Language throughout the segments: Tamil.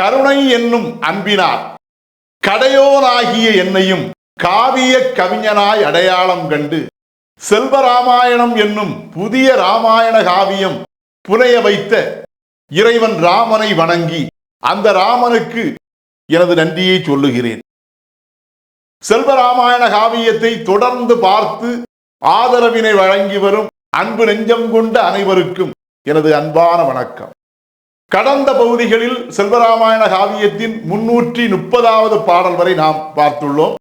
கருணை என்னும் அன்பினார் கடையோனாகிய என்னையும் காவிய கவிஞனாய் அடையாளம் கண்டு செல்வராமாயணம் என்னும் புதிய ராமாயண காவியம் புனைய வைத்த இறைவன் ராமனை வணங்கி அந்த ராமனுக்கு எனது நன்றியை சொல்லுகிறேன். செல்வராமாயண காவியத்தை தொடர்ந்து பார்த்து ஆதரவினை வழங்கி வரும் அன்பு நெஞ்சம் கொண்ட அனைவருக்கும் எனது அன்பான வணக்கம். கடந்த பகுதிகளில் செல்வராமாயண காவியத்தின் முன்னூற்றி முப்பதாவது பாடல் வரை நாம் பார்த்துள்ளோம்.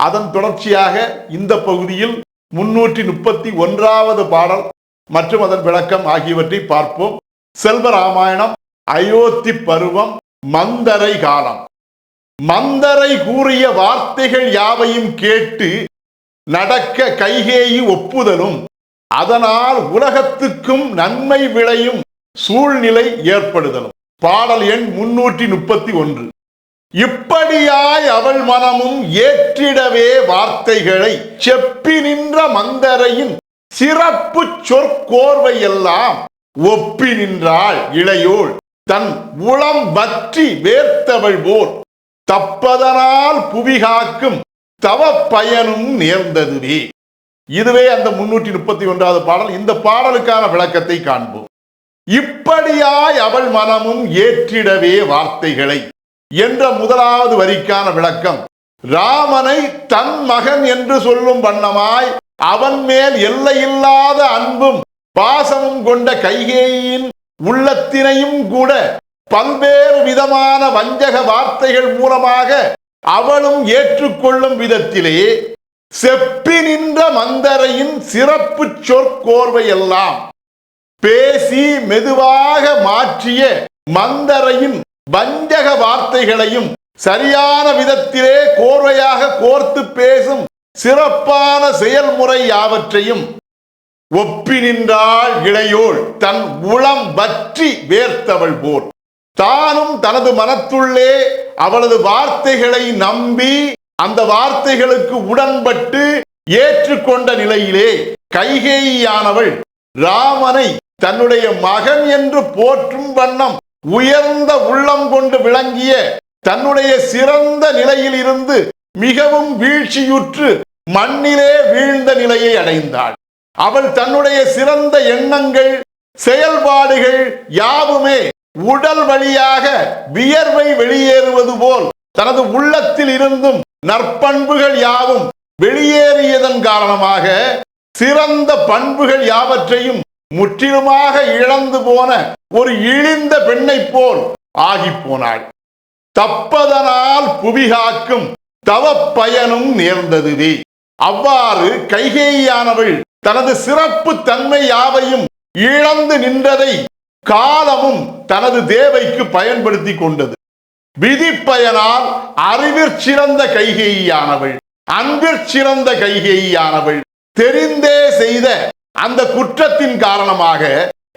அதன் தொடர்ச்சியாக இந்த பகுதியில் முன்னூற்றி முப்பத்தி ஒன்றாவது பாடல் மற்றும் அதன் விளக்கம் ஆகியவற்றை பார்ப்போம். செல்வராமாயணம் அயோத்தி பருவம் மந்தரை காலம். மந்தரை கூறிய வார்த்தைகள் யாவையும் கேட்டு நடக்க கைகேயி ஒப்புதலும் அதனால் உலகத்துக்கும் நன்மை விளையும் சூழ்நிலை ஏற்படுதலும். பாடல் எண் முன்னூற்றி முப்பத்தி ஒன்று இப்படியாய் அவள் மனமும் ஏற்றிடவே வார்த்தைகளை செப்பி நின்ற மந்தரையின் சிறப்பு சொற்கோர்வை எல்லாம் ஒப்பி நின்றாள் இளையோள். தன் உளம் பற்றி வேர்த்தவள் போல் தப்பதனால் புவிகாக்கும் தவ பயனும் நேர்ந்ததுவே. இதுவே அந்த முன்னூற்றி முப்பத்தி ஒன்றாவது பாடல். இந்த பாடலுக்கான விளக்கத்தை காண்போம். இப்படியாய் அவள் மனமும் ஏற்றிடவே வார்த்தைகளை. என்ற முதலாவது வரிக்கான விளக்கம் ராமனை தன் மகன் என்று சொல்லும் வண்ணமாய் அவன் மேல் எல்லையில்லாத அன்பும் பாசமும் கொண்ட கைகேயின் உள்ளத்தினையும் கூட பல்வேறு விதமான வஞ்சக வார்த்தைகள் மூலமாக அவளும் ஏற்றுக்கொள்ளும் விதத்திலே செப்பி நின்ற மந்தரையின் சிறப்பு சொற்கோர்வையெல்லாம் பேசி மெதுவாக மாற்றிய மந்தரையின் வஞ்சக வார்த்தைகளையும் சரியான விதத்திலே கோர்வையாக கோர்த்து பேசும் சிறப்பான செயல்முறை யாவற்றையும் ஒப்பி நின்றாள் இளையோள் தன் உளம் பற்றி வேர்த்தவள் போல். தானும் தனது மனத்துள்ளே அவளது வார்த்தைகளை நம்பி அந்த வார்த்தைகளுக்கு உடன்பட்டு ஏற்றுக்கொண்ட நிலையிலே கைகேயானவள் ராமனை தன்னுடைய மகன் என்று போற்றும் வண்ணம் உயர்ந்த உள்ளம் கொண்டு விளங்கிய தன்னுடைய சிறந்த நிலையில் இருந்து மிகவும் வீழ்ச்சியுற்று மண்ணிலே வீழ்ந்த நிலையை அடைந்தாள். அவள் தன்னுடைய சிறந்த எண்ணங்கள் செயல்பாடுகள் யாவுமே உடல் வழியாக வியர்வை வெளியேறுவது போல் தனது உள்ளத்தில் இருந்தும் நற்பண்புகள் யாவும் வெளியேறியதன் காரணமாக சிறந்த பண்புகள் யாவற்றையும் முற்றிலுமாக இழந்து போன ஒரு இழிந்த பெண்ணை போல் ஆகி போனாள் தப்பதனால் புவிகாக்கும் தவ பயனும் நேர்ந்ததுவே. அவ்வாறு கைகேயானவள் தனது சிறப்பு தன்மை யாவையும் இழந்து நின்றதை காலமும் தனது தேவைக்கு பயன்படுத்தி கொண்டது. விதிப்பயனால் அறிவிற் சிறந்த கைகேயானவள் அன்பிற் சிறந்த கைகேயானவள் தெரிந்தே செய்த அந்த குற்றத்தின் காரணமாக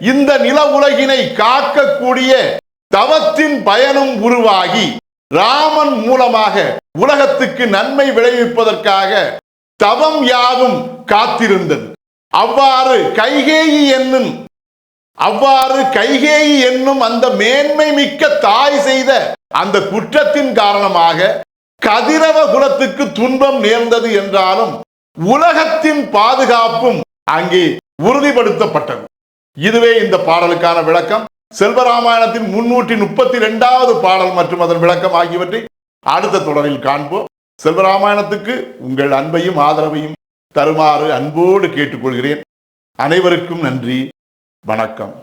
இந்த நில உலகினை காக்கக்கூடிய தவத்தின் பயனும் உருவாகி ராமன் மூலமாக உலகத்துக்கு நன்மை விளைவிப்பதற்காக தவம் யாவும் காத்திருந்தது. அவ்வாறு கைகேயி என்னும் அவ்வாறு கைகேயி என்னும் அந்த மேன்மை மிக்க தாய் செய்த அந்த குற்றத்தின் காரணமாக கதிரவ குலத்துக்கு துன்பம் நேர்ந்தது என்றாலும் உலகத்தின் பாதுகாப்பும் அங்கே உறுதிப்படுத்தப்பட்டது. இதுவே இந்த பாடலுக்கான விளக்கம். செல்வராமாயணத்தின் முன்னூற்றி முப்பத்தி இரண்டாவது பாடல் மற்றும் அதன் விளக்கம் ஆகியவற்றை அடுத்த தொடரில் காண்போம். செல்வராமாயணத்துக்கு உங்கள் அன்பையும் ஆதரவையும் தருமாறு அன்போடு கேட்டுக்கொள்கிறேன். அனைவருக்கும் நன்றி. வணக்கம்.